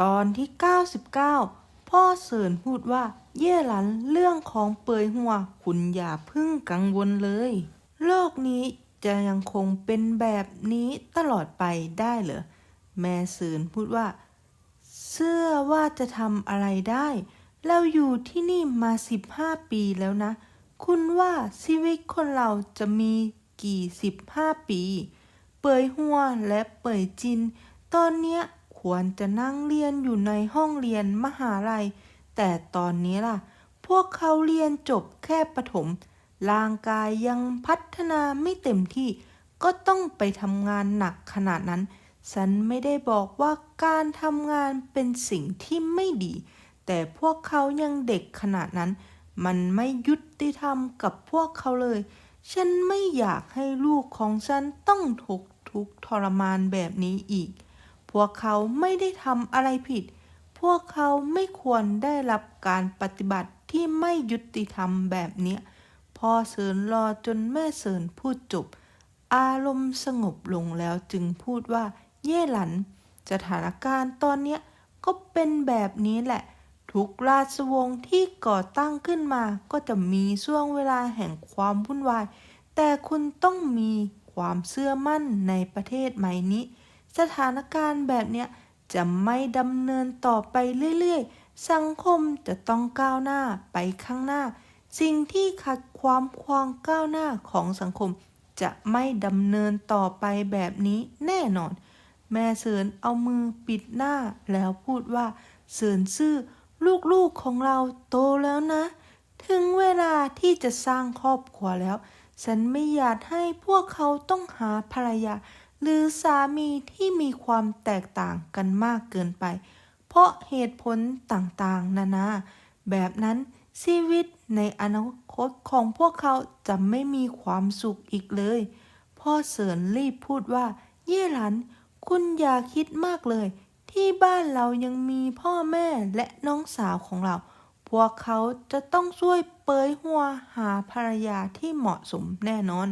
ตอนที่ 99 พ่อเสินพูดว่า เย่หลันเรื่องของเปยหัว คุณอย่าพึ่งกังวลเลย โลกนี้จะยังคงเป็นแบบนี้ตลอดไปได้เหรอ แม่เสินพูดว่าเชื่อว่าจะทำอะไรได้ เราอยู่ที่นี่มา 15 ปีแล้วนะ คุณว่าชีวิตคนเราจะมีกี่ 15 ปี เปยหัวและเปยจิน ตอนเนี้ย ควรจะนั่งเรียนอยู่ในห้องเรียนมหาลัย แต่ตอนนี้ล่ะ พวกเขาเรียนจบแค่ประถม ร่างกายยังพัฒนาไม่เต็มที่ ก็ต้องไปทำงานหนักขนาดนั้น ฉันไม่ได้บอกว่าการทำงานเป็นสิ่งที่ไม่ดี แต่พวกเขายังเด็กขนาดนั้น มันไม่ยุติธรรมกับพวกเขาเลย ฉันไม่อยากให้ลูกของฉันต้องถูกทุกข์ทรมานแบบนี้อีก พวกเขาไม่ได้ทำอะไรผิด พวกเขาไม่ควรได้รับการปฏิบัติที่ไม่ยุติธรรมแบบเนี้ยพ่อเสินรอจนแม่เสินพูดจบ อารมณ์สงบลงแล้วจึงพูดว่า เย่หลัน สถานการณ์ตอนเนี้ยก็เป็นแบบนี้แหละ ทุกราชวงศ์ที่ก่อตั้งขึ้นมา ก็จะมีช่วงเวลาแห่งความวุ่นวาย แต่คุณต้องมีความเชื่อมั่นในประเทศใหม่นี้ สถานการณ์แบบเนี้ยจะไม่ดำเนินต่อไปเรื่อยๆ สังคมจะต้องก้าวหน้าไปข้างหน้า สิ่งที่ขัดความความก้าวหน้าของสังคม จะไม่ดำเนินต่อไปแบบนี้แน่นอน แม่เสินเอามือปิดหน้าแล้วพูดว่า เสินซื่อลูกๆของเราโตแล้วนะ ถึงเวลาที่จะสร้างครอบครัวแล้ว ฉันไม่อยากให้พวกเขาต้องหาภรรยา หรือสามีที่มีความแตกต่างกันมากเกินไป เพราะเหตุผลต่างๆ นานา แบบนั้นชีวิตในอนาคตของพวกเขาจะไม่มีความสุขอีกเลย พ่อเสริญรีบพูดว่า เย่หลัน คุณอย่าคิดมากเลย ที่บ้านเรายังมีพ่อแม่และน้องสาวของเรา พวกเขาจะต้องช่วยเปยหัวหาภรรยาที่เหมาะสมแน่นอน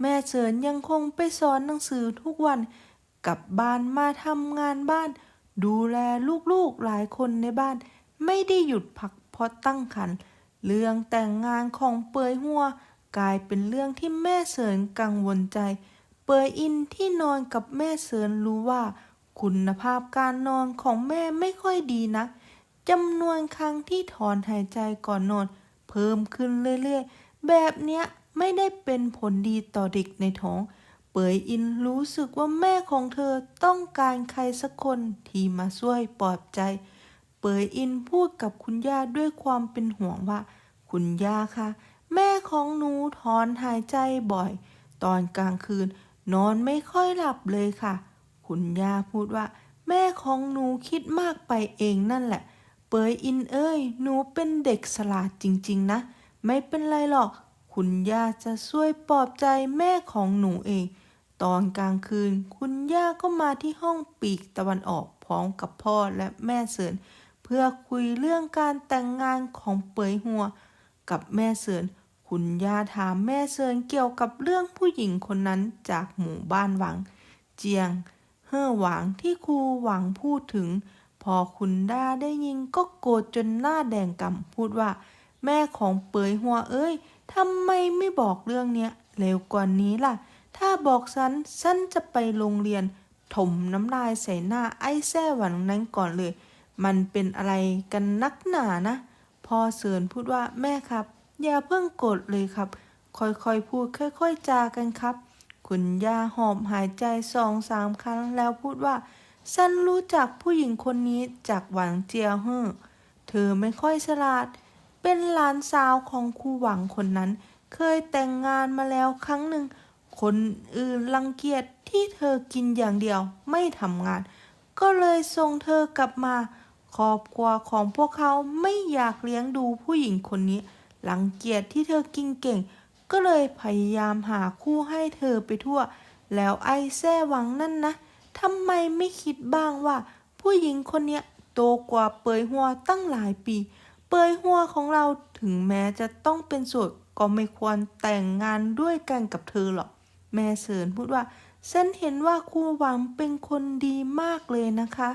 แม่เฉินยังคงไปสอนหนังสือทุกวัน กลับบ้านมาทำงานบ้าน ดูแลลูกๆหลายคนในบ้าน ไม่ได้หยุดพักเพราะตั้งครรภ์เรื่องแต่งงานของเปยหัว กลายเป็นเรื่องที่แม่เสริญกังวลใจ เปยอินที่นอนกับแม่เสริญรู้ว่า คุณภาพการนอนของแม่ไม่ค่อยดีนักจำนวนครั้งที่ถอนหายใจก่อนนอน เพิ่มขึ้นเรื่อยๆ แบบเนี้ย ไม่ได้เป็นผลดีต่อเด็กในท้อง เปยอินรู้สึกว่าแม่ของเธอต้องการใครสักคนที่มาช่วยปลอบใจ เปยอินพูดกับคุณย่าด้วยความเป็นห่วงว่า คุณย่าคะแม่ของหนูถอนหายใจบ่อย ตอนกลางคืน นอนไม่ค่อยหลับเลยค่ะ คุณย่าพูดว่า แม่ของหนูคิดมากไปเองนั่นแหละ เปยอินเอ้ย หนูเป็นเด็กสลาดจริง ๆ นะ ไม่เป็นไรหรอก คุณย่าจะช่วยปลอบใจแม่ของหนูเอง ตอนกลางคืน คุณย่าก็มาที่ห้องปีกตะวันออกพร้อมกับพ่อและแม่เสินเพื่อคุยเรื่องการแต่งงานของเปยหัว กับแม่เสินคุณย่าถามแม่เสินเกี่ยวกับเรื่องผู้หญิงคนนั้นจากหมู่บ้านหวัง เจียง เฮ่อหวังที่ครูหวังพูดถึง พอคุณด้าได้ยินก็โกรธจนหน้าแดงกำพูดว่า แม่ของเปยหัวเอ้ย ทำไมไม่บอกเรื่องเนี้ยเร็วกว่านี้ล่ะ ถ้าบอกฉัน ฉันจะไปโรงเรียน ถมน้ำลายใส่หน้าไอ้แซ่หวันนั้นก่อนเลย มันเป็นอะไรกันนักหนานะพ่อเสินพูดว่าแม่ครับ อย่าเพิ่งโกรธเลยครับ ค่อยๆพูดค่อยๆจากันครับ คุณย่าหอบหายใจสองสามครั้งแล้วพูดว่า ฉันรู้จักผู้หญิงคนนี้จากหวังเจียวเฮ่อเธอไม่ค่อยฉลาด เป็นหลานสาวของครูหวังคนนั้น เคยแต่งงานมาแล้วครั้งหนึ่ง คนอื่นรังเกียจที่เธอกินอย่างเดียวไม่ทำงาน ก็เลยส่งเธอกลับมาครอบครัวของพวกเขาไม่อยากเลี้ยงดูผู้หญิงคนนี้รังเกียจที่เธอกินเก่ง ก็เลยพยายามหาคู่ให้เธอไปทั่ว แล้วไอ้แซ่หวังนั่นนะทำไมไม่คิดบ้างว่า ผู้หญิงคนเนี้ยโตกว่าเปยหัวตั้งหลายปี เปยหัวของเราถึงแม้จะต้องเป็นโสดก็ไม่ควรแต่งงานด้วยกันกับเธอหรอก แม่เสริญพูดว่าฉันเห็นว่าครูหวังเป็นคนดีมากเลยนะคะ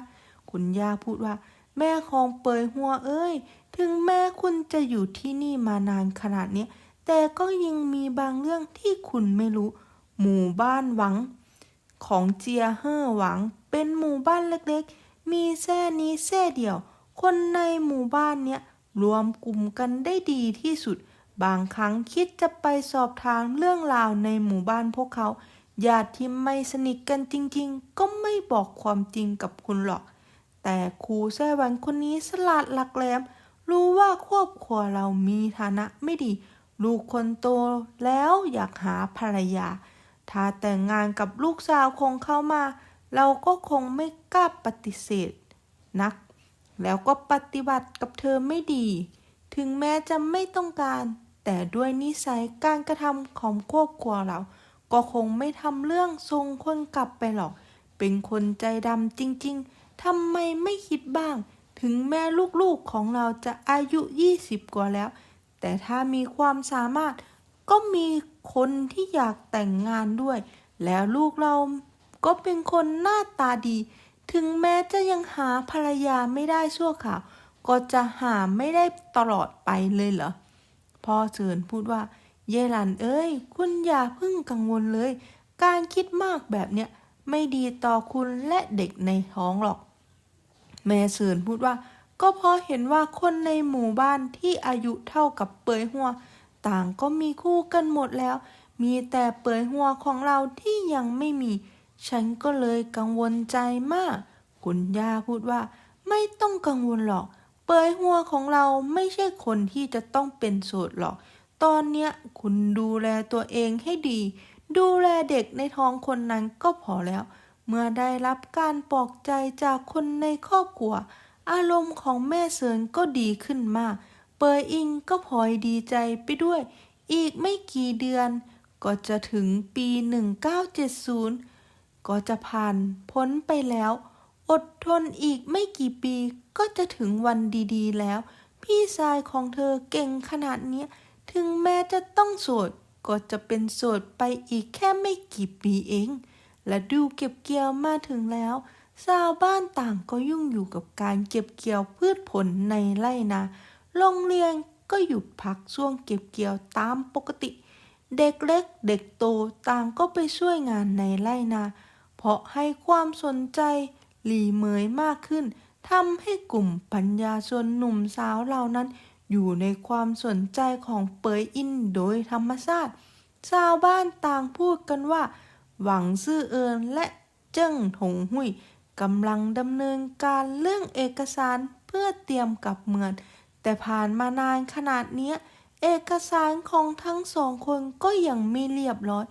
คุณย่าพูดว่า แม่ของเปยหัวเอ้ย ถึงแม้คุณจะอยู่ที่นี่มานานขนาดนี้แต่ก็ยังมีบางเรื่องที่คุณไม่รู้ หมู่บ้านหวัง ของเจียเฮ่อหวัง เป็นหมู่บ้านเล็กๆ มีแค่นี้แค่เดียว คนในหมู่บ้านเนี้ย รวมกลุ่มกันได้ดีที่สุด บางครั้งคิดจะไปสอบถามเรื่องราวในหมู่บ้านพวกเขาญาติที่ไม่สนิทกันจริงๆ ก็ไม่บอกความจริงกับคุณหรอก แต่ครูแซวันคนนี้สลาดหลักแหลม รู้ว่าครอบครัวเรามีฐานะไม่ดี ลูกคนโตแล้วอยากหาภรรยา ถ้าแต่งงานกับลูกสาวของเขามา เราก็คงไม่กล้าปฏิเสธ นัก แล้วก็ปฏิบัติกับเธอไม่ดี ถึงแม้จะไม่ต้องการ แต่ด้วยนิสัยการกระทำของครอบครัวเรา ก็คงไม่ทำเรื่องส่งคนกลับไปหรอก เป็นคนใจดำจริงๆทำไมไม่คิดบ้าง ถึงแม่ลูกๆของเราจะอายุ 20 กว่าแล้ว แต่ถ้ามีความสามารถ ก็มีคนที่อยากแต่งงานด้วย แล้วลูกเราก็เป็นคนหน้าตาดี ถึงแม้จะยังหาภรรยาไม่ได้ชั่วข่าว ก็จะหาไม่ได้ตลอดไปเลยเหรอ พ่อเชิญพูดว่า เยลันเอ้ย คุณอย่าเพิ่งกังวลเลย การคิดมากแบบเนี้ยไม่ดีต่อคุณและเด็กในท้องหรอก แม่เชิญพูดว่า ก็เพราะเห็นว่าคนในหมู่บ้านที่อายุเท่ากับเปยหัว ต่างก็มีคู่กันหมดแล้ว มีแต่เปยหัวของเราที่ยังไม่มี ฉันก็เลยกังวลใจมาก คุณย่าพูดว่า ไม่ต้องกังวลหรอก เปยหัวของเราไม่ใช่คนที่จะต้องเป็นโสดหรอก ตอนเนี้ยคุณดูแลตัวเองให้ดี ดูแลเด็กในท้องคนนั้นก็พอแล้ว เมื่อได้รับการปลอบใจจากคนในครอบครัว อารมณ์ของแม่เสริญก็ดีขึ้นมาก เปยอิงก็พลอยดีใจไปด้วย อีกไม่กี่เดือน ก็จะถึงปี 1970 ก็จะผ่านพ้นไปแล้ว อดทนอีกไม่กี่ปีก็จะถึงวันดีๆแล้ว พี่ชายของเธอเก่งขนาดนี้ถึงแม้จะต้องโสดก็จะเป็นโสดไปอีกแค่ไม่กี่ปีเอง และดูเก็บเกี่ยวมาถึงแล้วชาวบ้านต่างก็ยุ่งอยู่กับการเก็บเกี่ยวพืชผลในไร่นา โรงเรียนก็หยุดพักช่วงเก็บเกี่ยวตามปกติ เด็กเล็กเด็กโตต่างก็ไปช่วยงานในไร่นา ราะให้ความสนใจหลีเหมยมากขึ้นทำให้กลุ่มปัญญาชนหนุ่มสาวเหล่านั้น อยู่ในความสนใจของเปยอินโดยธรรมชาติ ชาวบ้านต่างพูดกันว่า หวังซื่อเอินและเจิ้งถงหุยกำลังดำเนินการเรื่องเอกสารเพื่อเตรียมกลับเมืองแต่ผ่านมานานขนาดเนี้ยเอกสารของทั้งสองคนก็ยังไม่เรียบร้อย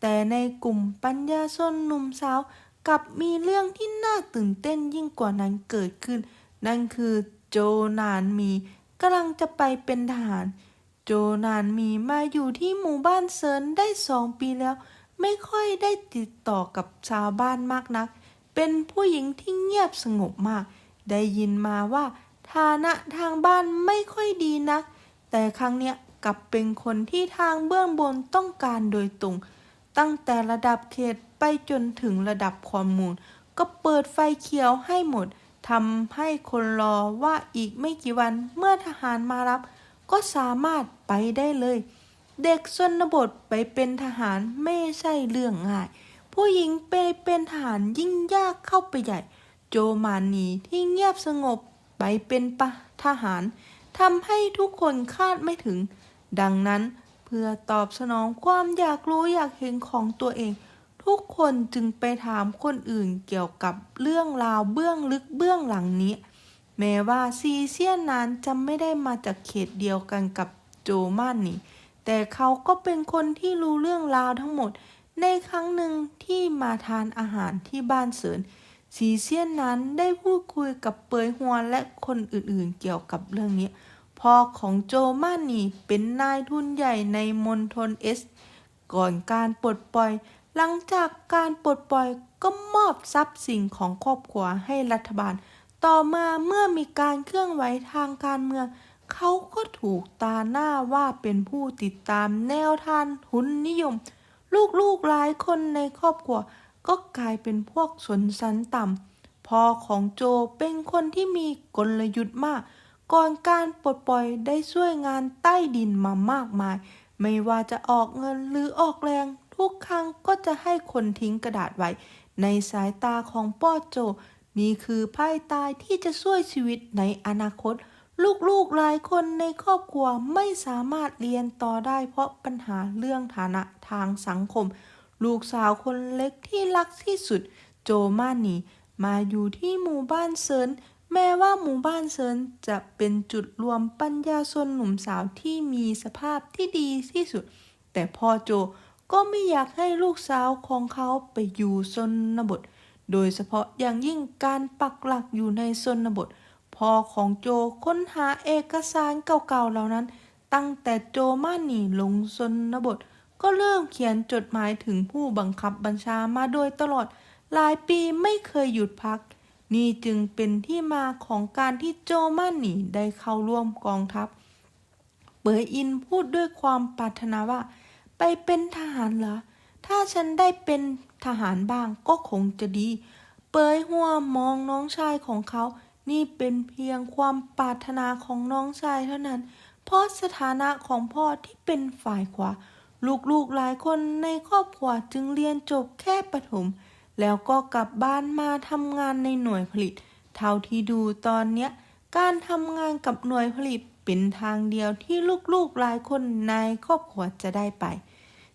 แต่ในกลุ่มปัญญาชนหนุ่มสาวกลับมีเรื่องที่น่าตื่นเต้นยิ่งกว่านั้นเกิดขึ้น นั่นคือโจนานมีกำลังจะไปเป็นทหาร โจนานมีมาอยู่ที่หมู่บ้านเซินได้สองปีแล้ว ไม่ค่อยได้ติดต่อกับชาวบ้านมากนัก เป็นผู้หญิงที่เงียบสงบมาก ได้ยินมาว่าฐานะทางบ้านไม่ค่อยดีนัก แต่ครั้งเนี้ยกลับเป็นคนที่ทางเบื้องบนต้องการโดยตรง ตั้งแต่ระดับเขตไปจนถึงระดับคอมมูนก็เปิดไฟเขียวให้หมดทำให้คนรอว่าอีกไม่กี่วันเมื่อทหารมารับ ก็สามารถไปได้เลย เด็กชนบทไปเป็นทหารไม่ใช่เรื่องง่าย ผู้หญิงไปเป็นทหารยิ่งยากเข้าไปใหญ่ โจมานีที่เงียบสงบไปเป็นปะทหารทำให้ทุกคนคาดไม่ถึง ดังนั้น พื่อตอบสนองความอยากรู้อยากเห็นของตัวเอง ทุกคนจึงไปถามคนอื่นเกี่ยวกับเรื่องราวเบื้องลึกเบื้องหลังนี้ แม้ว่าซีเซียนนั้นจะไม่ได้มาจากเขตเดียวกันกับโจมานนี่ แต่เขาก็เป็นคนที่รู้เรื่องราวทั้งหมด ในครั้งหนึ่งที่มาทานอาหารที่บ้านเสริญซีเซียนนั้นได้พูดคุยกับเปยฮวนและคนอื่นๆเกี่ยวกับเรื่องนี้ พ่อของโจมานีเป็นนายทุนใหญ่ในมณฑลเอส ก่อนการปลดปล่อย หลังจากการปลดปล่อยก็มอบทรัพย์สินของครอบครัวให้รัฐบาล ต่อมาเมื่อมีการเคลื่อนไหวทางการเมือง เขาก็ถูกตาหน้าว่าเป็นผู้ติดตามแนวทางทุนนิยม ลูกๆหลายคนในครอบครัว ก็กลายเป็นพวกชนชั้นต่ำพ่อของโจเป็นคนที่มีกลยุทธ์มาก ก่อนการปลดปล่อยได้ช่วยงานใต้ดินมามากมาย ไม่ว่าจะออกเงินหรือออกแรง ทุกครั้งก็จะให้คนทิ้งกระดาษไว้ ในสายตาของป้อโจ นี่คือไพ่ตายที่จะช่วยชีวิตในอนาคต ลูกๆหลายคนในครอบครัวไม่สามารถเรียนต่อได้เพราะปัญหาเรื่องฐานะทางสังคม ลูกสาวคนเล็กที่รักที่สุด โจมานีมาอยู่ที่หมู่บ้านเซิน แม้ว่าหมู่บ้านเซินจะเป็นจุดรวมปัญญาชนหนุ่มสาวที่มีสภาพที่ดีที่สุด แต่พ่อโจก็ไม่อยากให้ลูกสาวของเขาไปอยู่ชนบท โดยเฉพาะอย่างยิ่งการปักหลักอยู่ในชนบท พ่อของโจค้นหาเอกสารเก่าๆเหล่านั้น ตั้งแต่โจมาหนีลงชนบท ก็เริ่มเขียนจดหมายถึงผู้บังคับบัญชามาโดยตลอด หลายปีไม่เคยหยุดพัก นี่จึงเป็นที่มาของการที่โจมาหนีได้เข้าร่วมกองทัพเบอร์อินพูดด้วยความปรารถนาว่า ไปเป็นทหารเหรอ ถ้าฉันได้เป็นทหารบ้างก็คงจะดี เปยหัวมองน้องชายของเขา นี่เป็นเพียงความปรารถนาของน้องชายเท่านั้น เพราะสถานะของพ่อที่เป็นฝ่ายขวา ลูกๆหลายคนในครอบครัวจึงเรียนจบแค่ประถม แล้วก็กลับบ้านมาทำงานในหน่วยผลิต เท่าที่ดูตอนเนี้ย การทำงานกับหน่วยผลิตเป็นทางเดียวที่ลูกๆหลายคนในครอบครัวจะได้ไป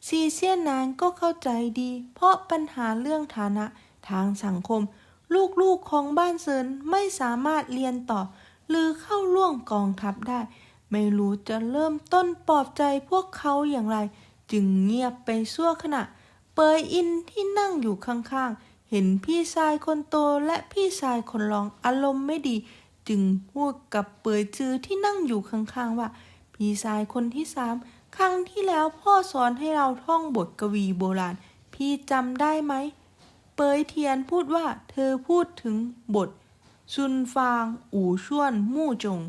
ซีเซียนนานก็เข้าใจดี เพราะปัญหาเรื่องฐานะทางสังคม ลูกๆของบ้านเซินไม่สามารถเรียนต่อ หรือเข้าร่วมกองทัพได้ ไม่รู้จะเริ่มต้นปลอบใจพวกเขาอย่างไร จึงเงียบไปชั่วขณะ เปยอินที่นั่งอยู่ข้างๆ เห็นพี่ชายคนโตและพี่ชายคนรองอารมณ์ไม่ดี จึงพูดกับเปยจือที่นั่งอยู่ข้างๆว่า พี่ชายคนที่สามครั้งที่แล้วพ่อสอนให้เราท่องบทกวีโบราณ พี่จำได้ไหม เปยเทียนพูดว่าเธอพูดถึงบท ซุนฟาง อู่ชวน มู่จง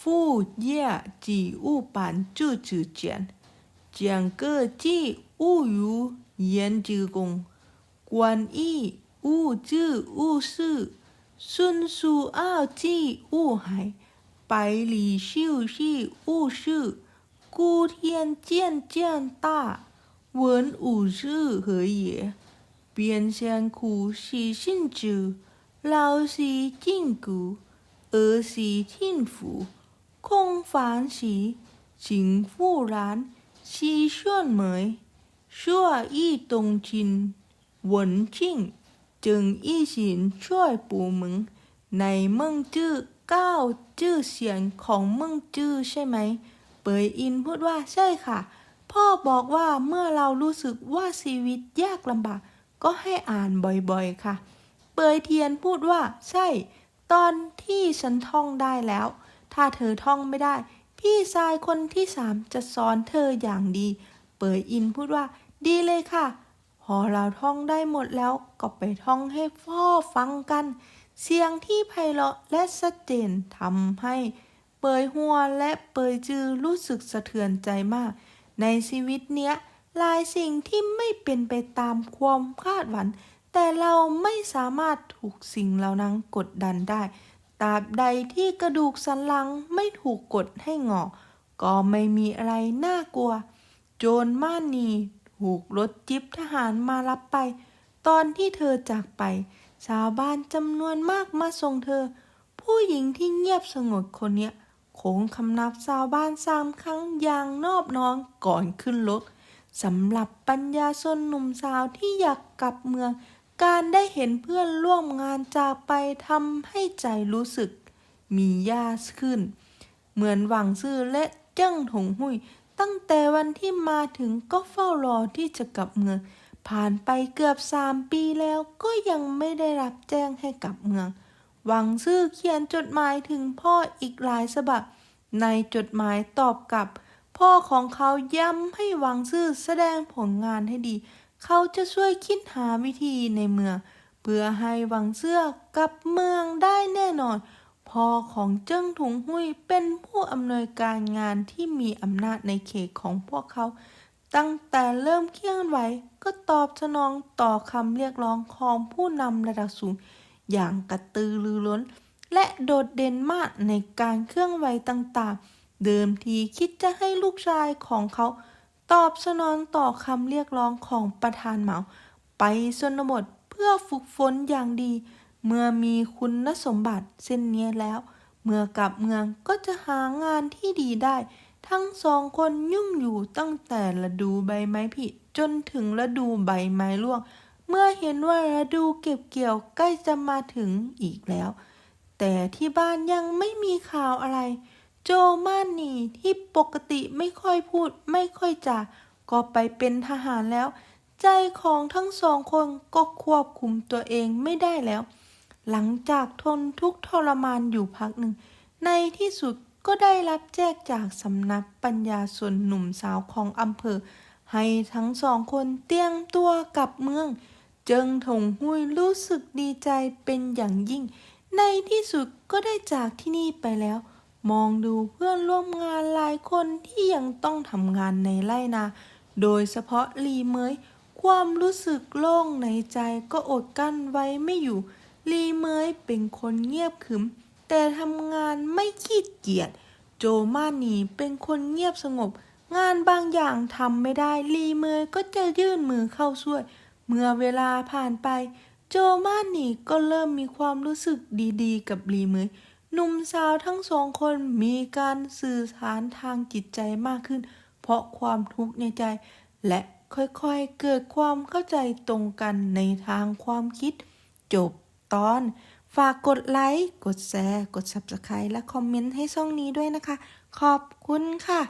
ฟู่เย่จี อู้ปานจื้อจือเจียน เจียงเกอจี้ อู่ยู 言之功，观义物质物事，孙书傲记物海，百里秀气物事，孤天渐渐大，文武是何也？边相苦是信之，老是禁锢，儿是听服，空凡喜，情复然。西顺 ชั่วอี้ตงชินหวนชิ่งจึงอี้ฉินช่วยปู่เมิงในเมือจื้อเก้าจื้อเสียนของเมือจื้อใช่ไหม เปยอินพูดว่าใช่ค่ะ พ่อบอกว่าเมื่อเรารู้สึกว่าชีวิตยากลำบากก็ให้อ่านบ่อยๆค่ะ เปยเทียนพูดว่าใช่ ตอนที่ฉันท่องได้แล้ว ถ้าเธอท่องไม่ได้ พี่ชายคนที่สามจะสอนเธออย่างดี เปยอินพูดว่า ดีเลยค่ะ พอเราท่องได้หมดแล้วก็ไปท่องให้พ่อฟังกัน เสียงที่ไพเราะและชัดเจนทำให้เปยหัวและเปยจือรู้สึกสะเทือนใจมาก ในชีวิตเนี้ยหลายสิ่งที่ไม่เป็นไปตามความคาดหวังแต่เราไม่สามารถถูกสิ่งเหล่านั้นกดดันได้ ตราบใดที่กระดูกสันหลังไม่ถูกกดให้งอ ก็ไม่มีอะไรน่ากลัว โจรม่านนีถูกรถจิ๊บทหารมารับไป ตอนที่เธอจากไป ชาวบ้านจำนวนมากมาส่งเธอ ผู้หญิงที่เงียบสงบคนเนี้ยโค้งคำนับชาวบ้านสามครั้งอย่างนอบน้อมก่อนขึ้นรถสำหรับปัญญาชนหนุ่มสาวที่อยากกลับเมือง การได้เห็นเพื่อนร่วมงานจากไปทำให้ใจรู้สึก มียาขึ้น เหมือนหวังซื่อและเจ้งถงหุย ตั้งแต่วันที่มาถึงก็เฝ้ารอที่จะกลับเมือง ผ่านไปเกือบสามปีแล้วก็ยังไม่ได้รับแจ้งให้กลับเมือง หวังซื่อเขียนจดหมายถึงพ่ออีกหลายฉบับ ในจดหมายตอบกลับ พ่อของเขาย้ำให้หวังซื่อแสดงผลงานให้ดี เขาจะช่วยคิดหาวิธีในเมือง เพื่อให้หวังเสื้อกลับเมืองได้แน่นอน พ่อของเจิ้งถุงหุยเป็นผู้อำนวยการงานที่มีอำนาจในเขตของพวกเขา ตั้งแต่เริ่มเคลื่อนไหวก็ตอบสนองต่อคำเรียกร้องของผู้นำระดับสูง อย่างกระตือรือร้น และโดดเด่นมากในการเคลื่อนไหวต่างๆ เดิมทีคิดจะให้ลูกชายของเขา ตอบสนองต่อคำเรียกร้องของประธานเหมา ไปชนบทเพื่อฝึกฝนอย่างดี เมื่อมีคุณสมบัติเส้นเนี้แล้ว เมื่อกลับเมืองก็จะหางานที่ดีได้ ทั้งสองคนยุ่งอยู่ตั้งแต่ฤดูใบไม้ผลิจนถึงฤดูใบไม้ร่วง เมื่อเห็นว่าฤดูเก็บเกี่ยวใกล้จะมาถึงอีกแล้ว แต่ที่บ้านยังไม่มีข่าวอะไร โจมานีที่ปกติไม่ค่อยพูดไม่ค่อยจาก็ไปเป็นทหารแล้ว ใจของทั้งสองคนก็ควบคุมตัวเองไม่ได้แล้ว หลังจากทนทุกข์ทรมานอยู่พักหนึ่ง ในที่สุดก็ได้รับแจ้งจากสำนักปัญญาส่วนหนุ่มสาวของอำเภอ ให้ทั้งสองคนเตรียมตัวกลับเมือง เจิงถงหุยรู้สึกดีใจเป็นอย่างยิ่ง ในที่สุดก็ได้จากที่นี่ไปแล้ว มองดูเพื่อนร่วมงานหลายคนที่ยังต้องทำงานในไร่นา โดยเฉพาะลีเมยความรู้สึกโล่งในใจก็อดกั้นไว้ไม่อยู่ ลีเมยเป็นคนเงียบขรึม แต่ทำงานไม่ขี้เกียจ โจมานีเป็นคนเงียบสงบ งานบางอย่างทำไม่ได้ ลีเมยก็จะยื่นมือเข้าช่วย เมื่อเวลาผ่านไป โจมานีก็เริ่มมีความรู้สึกดีๆ กับลีเมยหนุ่มสาวทั้งสองคนมีการสื่อสารทางจิตใจมากขึ้น เพราะความทุกข์ในใจ และค่อยๆเกิดความเข้าใจตรงกันในทางความคิดจบ ตอน ฝากกดไลค์ กดแชร์ กด Subscribe และคอมเมนต์ให้ช่องนี้ด้วยนะคะ ขอบคุณค่ะ